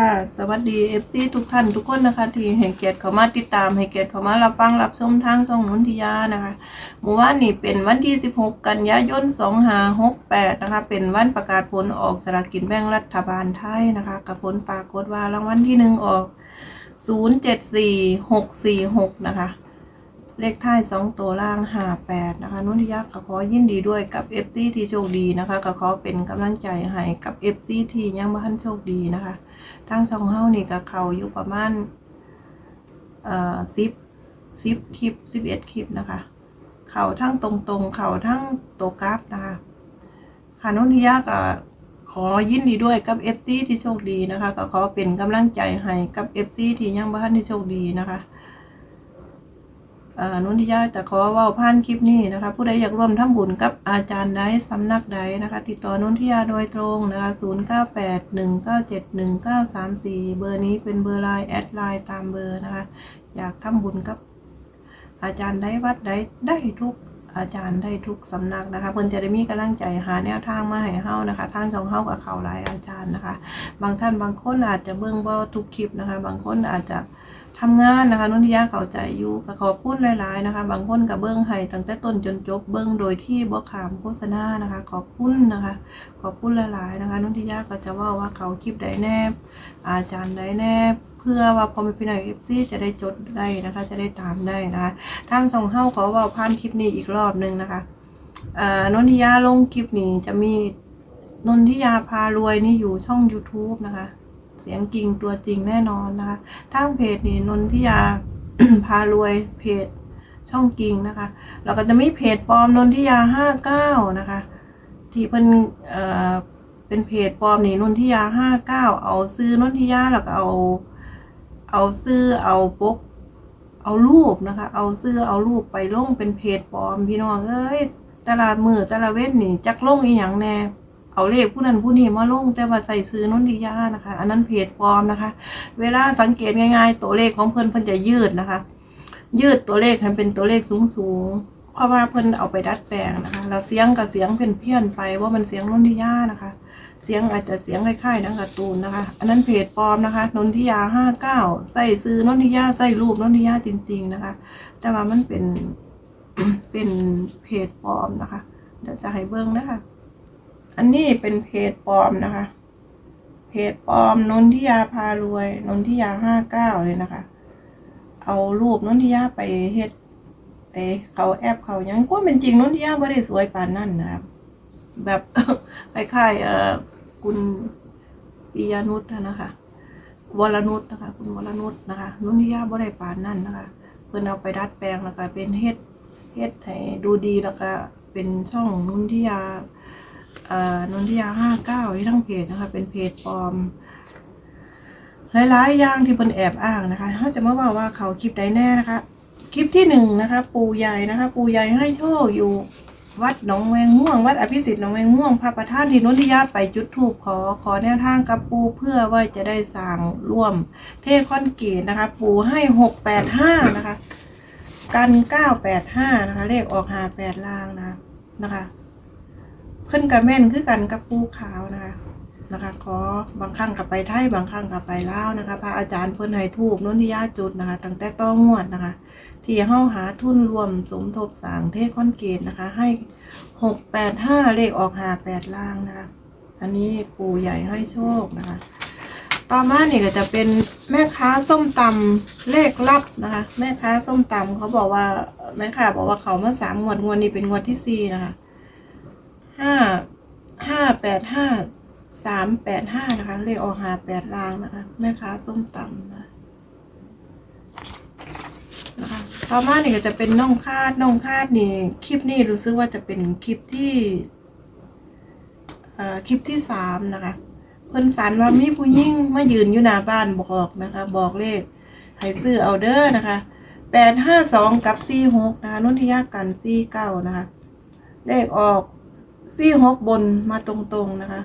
ค่ะ สวัสดี FC ทุกท่านทุกคนนะคะ ที่ให้เกียรติเขามาติดตามให้เกียรติเขามารับฟังรับชมทางช่องนนทิยานะคะเมื่อวานนี้เป็นวันที่ 16 กันยายน2568 นะคะ เป็นวันประกาศผลออกสลากกินแบ่งรัฐบาลไทยนะคะกับผลปรากฏว่ารางวัลที่หนึ่งออก 074646 นะคะเลขท้าย 2 ตัวล่าง 58 นะคะ นุนทิยาก็ขอยินดีด้วยกับ FC ที่โชคดีนะคะก็ขอเป็นกำลังใจให้กับ FC ที่ยังไม่ทันโชคดีนะคะ ทางช่องเฮานี่ก็เขาอยู่ประมาณเอ่อสิบสิบคลิปสิบเอ็ดคลิปนะคะ เขาทั้งตรงๆ เขาทั้งโตกราฟนะคะค่ะนุนิยาก็ขอยินดีด้วยกับ FC ที่โชคดีนะคะ ก็ขอเป็นกำลังใจให้กับ FC ที่ยังบ้านที่โชคดีนะคะ อนุ่นทิยาจะขอว่าผ่านคลิปนี้นะคะ ผู้ใดอยากร่วมทำบุญกับอาจารย์ใดสำนักใดนะคะ ติดต่อนุ่นทิยาโดยตรงนะคะ 0981971934 เบอร์นี้เป็นเบอร์ไลน์แอดไลน์ตามเบอร์นะคะ อยากทำบุญกับ อาจารย์ใดวัดใดได้ทุกอาจารย์ได้ทุกสำนักนะคะเพิ่นจะได้มีกำลังใจหาแนวทางมาให้เฮานะคะ ทางช่องเฮากับเขาหลายอาจารย์นะคะ บางท่านบางคนอาจจะเบิ่งบ่ทุกคลิปนะคะ บางคนอาจจะ ทำงานนะคะนุ่นทิยาเข้าใจอยู่ขอบคุณหลายๆนะคะ บางคนกับเบิ้งให้ตั้งแต่ต้นจนจบเบิ้งโดยที่บ่ขามโฆษณานะคะ ขอบคุณนะคะ ขอบคุณหลายๆนะคะนุ่นทิยาก็จะว่าว่าเขาคลิปใดแน่อาจารย์ใดแน่เพื่อว่าพอมีพี่น้องเอฟซีจะได้จดได้นะคะ จะได้ตามได้นะคะทางช่องเฮาขอว่าผ่านคลิปนี้อีกรอบหนึงนะคะนนทิยาลงคลิปนี้จะมีนนทิยาพารวยนี่อยู่ช่อง YouTube นะคะ เสียงจริงตัวจริงแน่นอนนะคะทางเพจนี่นนทิยาพารวยเพจช่องจริงนะคะแล้วก็จะมีเพจปลอมนนทิยาห้าเก้านะคะ ที่เพิ่นเอ่อเป็นเพจปลอมนี่นนทิยาห้าเก้าเอาซื้อนนทิยาแล้วก็เอา เอาซื้อเอาปกเอารูปนะคะ เอาซื้อเอารูปไปลงเป็นเพจปลอมพี่น้องเอ้ยตลาดมือตลาดเว้นนี่จักลงอีหยังแน่ เอาเลขผู้นั้นผู้นี้มาลงแต่ว่าใส่ซื้อนนทิยานะคะ อันนั้นเพจปลอมนะคะ เวลาสังเกตง่ายๆ ตัวเลขของเพิ่นเพิ่นจะยืดนะคะ ยืดตัวเลขให้เป็นตัวเลขสูงๆเพราะว่าเพิ่นเอาไปดัดแปลงนะคะแล้วเสียงกับเสียงเพี้ยนเพี้ยนไปว่ามันเสียงนนทิยานะคะ เสียงอาจจะเสียงคล้ายๆนังการ์ตูนนะคะ อันนั้นเพจปลอมนะคะนนทิยาห้าเก้าใส่ซื้อนนทิยาใส่รูปนนทิยาจริง ๆนะคะ แต่ว่ามันเป็นเป็นเพจปลอมนะคะเดี๋ยวจะให้เบิ้งนะคะ อันนี้เป็นเพจปลอมนะคะ เพจปลอมนนทิยาพารวย นนทิยาห้าเก้าเลยนะคะ เอารูปนนทิยาไปเฮ็ดไปเขาแอปเขายังก็เป็นจริงนนทิยาไม่ได้สวยปานนั่นนะครับ แบบคล้ายๆเอ่อคุณปิยานุชนะคะวรนุชนะคะ คุณวรนุชนะคะนนทิยาบ่ได้ปานนั่นนะคะ เพิ่นเอาไปดัดแปลงแล้วก็เป็นเฮ็ดเฮ็ดให้ดูดีแล้วก็เป็นช่องนนทิยา นนทิยาห้าเก้าที่ทั้งเพจนะคะ เป็นเพจปลอม หลายๆอย่างที่เป็นแอบอ้างนะคะเขาจะมาว่าว่าเขาคลิปใดแน่นะคะ คลิปที่หนึ่งนะคะ ปู่ใหญ่นะคะ ปู่ใหญ่ให้โชคอยู่วัดหนองแวงม่วง วัดอภิสิทธิ์หนองแวงม่วงพระประธานที่นนทิยาไปจุดธูปขอขอแนวทางกับปูเพื่อว่าจะได้สั่งร่วม เทคอนกรีตนะคะ ปูให้หกแปดห้านะคะ กันเก้าแปดห้านะคะ เลขออกหาแปดล่างนะคะนะคะ เพิ่นกับแม่นคือกันกับปูขาวนะคะนะคะขอบางครั้งกับไปไทยบางครั้งกับไปลาวนะคะพระอาจารย์เพิ่นให้ทูบนนทิยาจุดนะคะตั้งแต่ต้องงวดนะคะ ที่เฮาหาทุนรวมสมทบสางเทคอนเกตนะคะ ให้หกแปดห้าเลขออกหาแปดล่างนะคะ อันนี้ปู่ใหญ่ให้โชคนะคะ ต่อมาเนี่ก็จะเป็นแม่ค้าส้มตำเลขลับนะคะ แม่ค้าส้มตำเขาบอกว่าแม่ค้าบอกว่าเขามาสามงวดงวดนี้เป็นงวดที่สี่นะคะ ห้าห้าแปดห้าสามแปดห้านะคะเลขออกหาแปดลางนะคะ แม่ค้าส้มตำนะนะคะต่อมาเนี่ก็จะเป็นน้องคาดน้องคาดนี่คลิปนี้รู้สึกว่าจะเป็นคลิปที่อ่าคลิปที่สามนะคะ เพิ่นฝันว่ามีผู้หญิงมายืนอยู่หน้าบ้านบอกนะคะ บอกเลขให้ซื้อเอาเด้อนะคะแปดห้าสองกับสี่หกนะคะนุ่นทิยากันสี่เก้านะคะ เลขออก สี่หกบนมาตรงๆนะคะ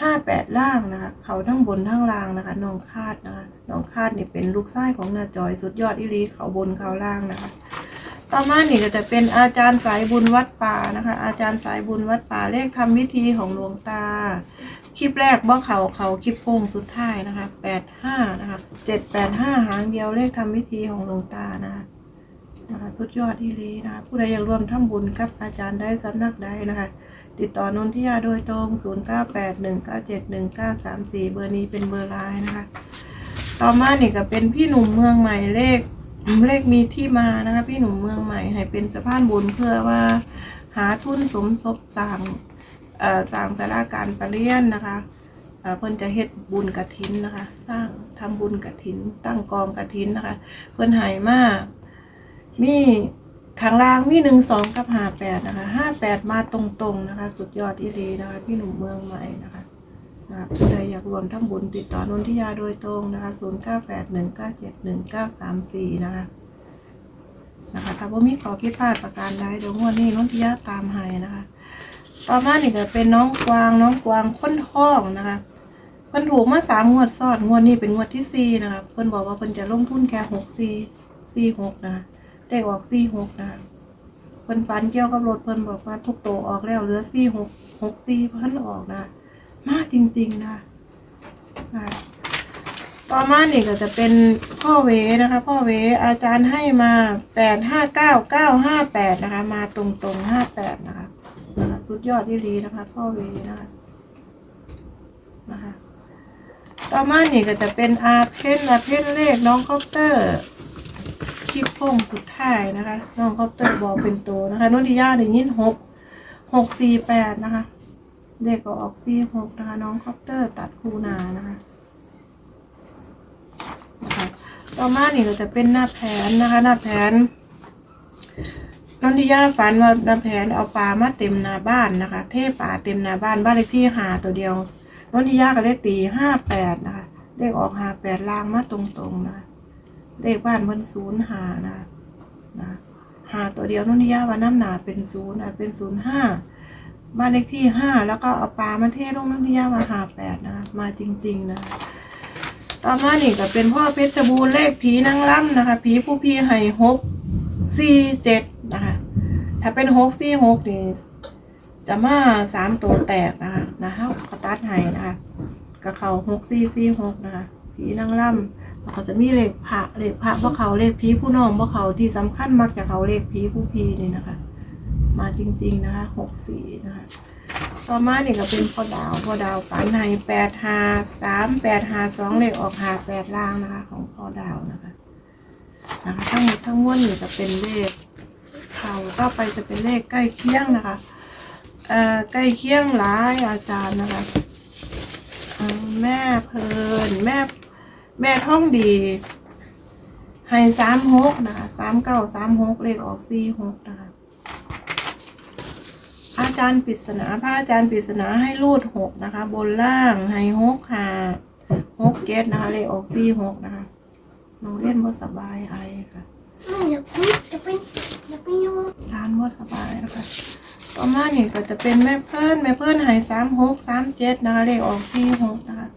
ห้าแปดล่างนะคะ เขาทั้งบนทั้งล่างนะคะน้องคาดนะคะน้องคาดนี่เป็นลูกไส้ของนาจอยสุดยอดอิลีเขาบนเขาล่างนะคะ ต่อมานี่ก็จะเป็นอาจารย์สายบุญวัดป่านะคะ อาจารย์สายบุญวัดป่าเลขทำวิธีของหลวงตา คลิปแรกบ่เขาเขาคลิปโค้งสุดท้ายนะคะแปดห้านะคะเจ็ดแปดห้าหางเดียวเลขทำพิธีของหลวงตานะคะนะคะสุดยอดที่ลีนะคะผู้ใดอยากร่วมทำบุญกับอาจารย์ได้สำนักใดนะคะ ติดต่อนนทิยาโดยตรง 0981971934 เบอร์นี้เป็นเบอร์ไลน์นะคะ ต่อมานี่ก็เป็นพี่หนุ่มเมืองใหม่เลขเลขมีที่มานะคะพี่หนุ่มเมืองใหม่ ให้เป็นสะพานบุญเพื่อว่าหาทุนสมทบสร้างสร้างสาราการประเรียนนะคะเพิ่นจะเฮ็ดบุญกระถินนะคะ สร้างทำบุญกระถิน ตั้งกองกระถินนะคะ เพิ่นหายมากมี ข้างล่างมีหนึ่งสองกับห้าแปดนะคะห้าแปดมาตรงๆนะคะ สุดยอดอีรีนะคะ พี่หนุ่มเมืองใหม่นะคะนะคะผู้ใดอยากรวมทั้งบุญติดต่อนนทิยาโดยตรงนะคะศูนย์เก้าแปดหนึ่งเก้าเจ็ดหนึ่งเก้าสามสี่นะคะนะคะถ้าว่ามีขอพิพาทประการใดเดี๋ยวงวดนี้นนทิยาตามให้นะคะ ต่อมานี่ก็เป็นน้องกวางน้องกวางค้นท้องนะคะเพิ่นถูกมาสามงวดซ้อนงวดนี้เป็นงวดที่สี่นะคะเพิ่นบอกว่าเพิ่นจะลงทุนแค่หกสี่สี่หกนะคะ ได้ออกสี่หกนะคะเพิ่นฝันเกี่ยวกับรถเพิ่นบอกว่าทุกโตวออกแล้วเหลือสี่หกหกสี่เพิ่นออกนะมาจริง ๆนะต่อมานี่ก็จะเป็นพ่อเวนะคะพ่อเวอาจารย์ให้มาแปดห้าเก้าเก้าห้าแปดนะคะ มาตรงๆห้าแปดนะคะนะคะสุดยอดที่รีนะคะ พ่อเวนะคะนะคะต่อมานี่ก็จะเป็นอาเพนอาเพนเลขน้องคอปเตอร์ ลิปโป้งสุดท้ายนะคะ น้องคอปเตอร์บอกเป็นตัวนะคะนุ่นทิยาได้ยินหกหกสี่แปดนะคะเลขก็ออกสี่หกนะคะ น้องคอปเตอร์ตัดคูนานะคะนะคะต่อมานี่ก็จะเป็นหน้าแผนนะคะ หน้าแผนนนทิยาฝันว่าน้าแผนเอาปลามาเต็มนาบ้านนะคะ เทปลาเต็มนาบ้านบ้านเลขที่หาตัวเดียวนนทิยาก็เลขตีห้าแปดนะคะเลขออกหาแปดลางมาตรงๆนะคะ เลขบ้านเพิ่นศูนย์หานะนะหาตัวเดียวนุนทิยาว่าน้ำหนาเป็นศูนย์อะเป็นศูนย์ห้าบ้านเลขที่ห้าแล้วก็เอาปลามาเทลงนุนทิยาว่าหาแปดนะมาจริง ๆ นะต่อมานี่ก็เป็นพ่อเพชรบูรณ์เลขผีนางร่ำนะคะ ผีผู้พี่ให้หกสี่เจ็ดนะคะ ถ้าเป็นหกสี่หกนี่จะมาสามตัวแตกนะคะนะคะกระตัดไห้นะคะกระเขาหกสี่สี่หกนะคะ ผีนางร่ำ แล้วก็จะมีเลขพระเลขพระบ่เขาเลขผีผู้น้องบ่เขาที่สำคัญมักจะเขาเลขผีผู้พีนี่นะคะ มาจริงๆนะคะหกสี่นะคะต่อมานี่ก็เป็นพ่อดาวพ่อดาวฝันในแปดหาสามแปดหาสองเลขออกหาแปดล่างนะคะ ของพ่อดาวนะคะนะคะทั้งหมดทั้งมวลนี่จะเป็นเลขเขาต่อไปจะเป็นเลขใกล้เคียงนะคะเอ่อใกล้เคียงหลายอาจารย์นะคะแม่เพลินแม่ แม่ท่องดีให้สามหกนะคะสามเก้าสามหกเลขออกสี่หกนะคะอาจารย์ปริศนาพระอาจารย์ปริศนาให้รูดหกนะคะ บนล่างให้หกหาหกเกตนะคะเลขออกสี่หกนะคะน้องเล่นว่าสบายไอค่ะอย่าพูดอย่าไปอย่าไปยุ่งร้านว่าสบายนะคะต่อมานี่ก็จะเป็นแม่เพิ่นแม่เพิ่นหายสามหกสามเจ็ดนะคะเลขออกที่หกนะคะ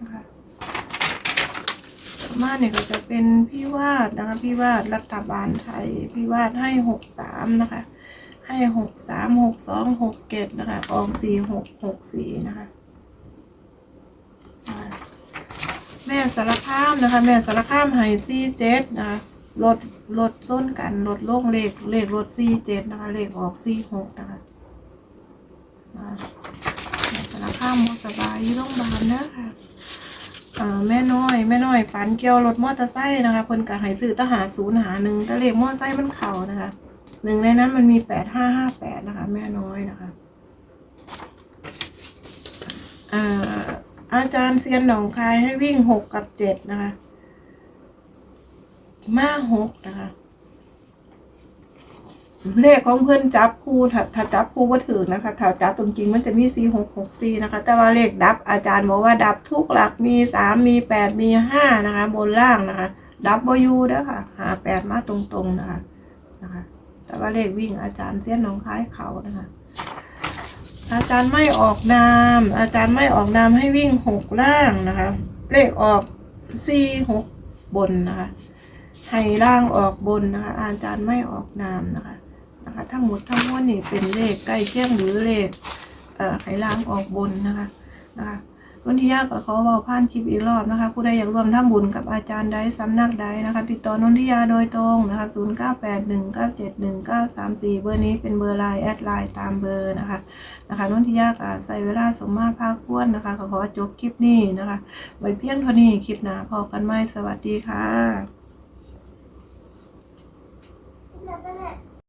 นะคะ มานี่ยก็จะเป็นพี่วาดนะคะ พี่วาดรัฐบาลไทย พี่วาดให้หกสามนะคะ ให้หกสามหกสองหกเจ็ดนะคะ ออกสี่หกหกสี่นะคะ แม่สารคามนะคะ แม่สารคามไฮซีเจ็ดนะคะรถรถส้นกันรถโล่งเลขเลขรถซีเจ็ดนะคะ เลขออกซีหกนะคะสารคามบ่สบายยู่โรงบาลนะคะอ่า แม่น้อย แม่น้อยฝันเกี่ยวรถมอเตอร์ไซค์นะคะเพิ่นก็ให้ซื้อตหาศูนย์หาหนึ่งแต่เลขมอเตอร์ไซค์มันเข่านะคะหนึ่งในนั้นมันมีแปดห้าห้าแปดนะคะ แม่น้อยนะคะอาจารย์เซียนหนองคายให้วิ่งหกกับเจ็ดนะคะ มาหกนะคะ เลขของเพื่อนจับคู่ถ้าถ้าจับคู่ว่าถือนะคะถ้าจับตรงจริงมันจะมีสี่หกหกสี่นะคะ แต่ว่าเลขดับอาจารย์บอกว่าดับทุกหลักมีสามมีแปดมีห้านะคะ บนล่างนะคะ ดับบอยูเด้อค่ะหาแปดมาตรงๆนะคะนะคะ แต่ว่าเลขวิ่งอาจารย์เซียนหนองคล้ายเขานะคะ อาจารย์ไม่ออกนาม อาจารย์ไม่ออกนามให้วิ่งหกล่างนะคะ เลขออกสี่หกบนนะคะให้ล่างออกบนนะคะ อาจารย์ไม่ออกนามนะคะ นะคะทั้งหมดทั้งมวลนี่เป็นเลขใกล้เคียงหรือเลขเอ่อให้ล้างออกบนนะคะนะคะนนทิยาก็ขอเบาผ่านคลิปอีกรอบนะคะ ผู้ใดอยากร่วมทำบุญกับอาจารย์ใดสำนักใดนะคะติดต่อนนทิยาโดยตรงนะคะ 0981971934 เบอร์นี้เป็นเบอร์ไลน์แอดไลน์ตามเบอร์นะคะนะคะนนทิยาก็ใส่เวลาสมมาภาคควรนะคะก็ขอจบคลิปนี้นะคะไว้เพียงเท่านี้คลิปหน้าพอกันไหมสวัสดีค่ะ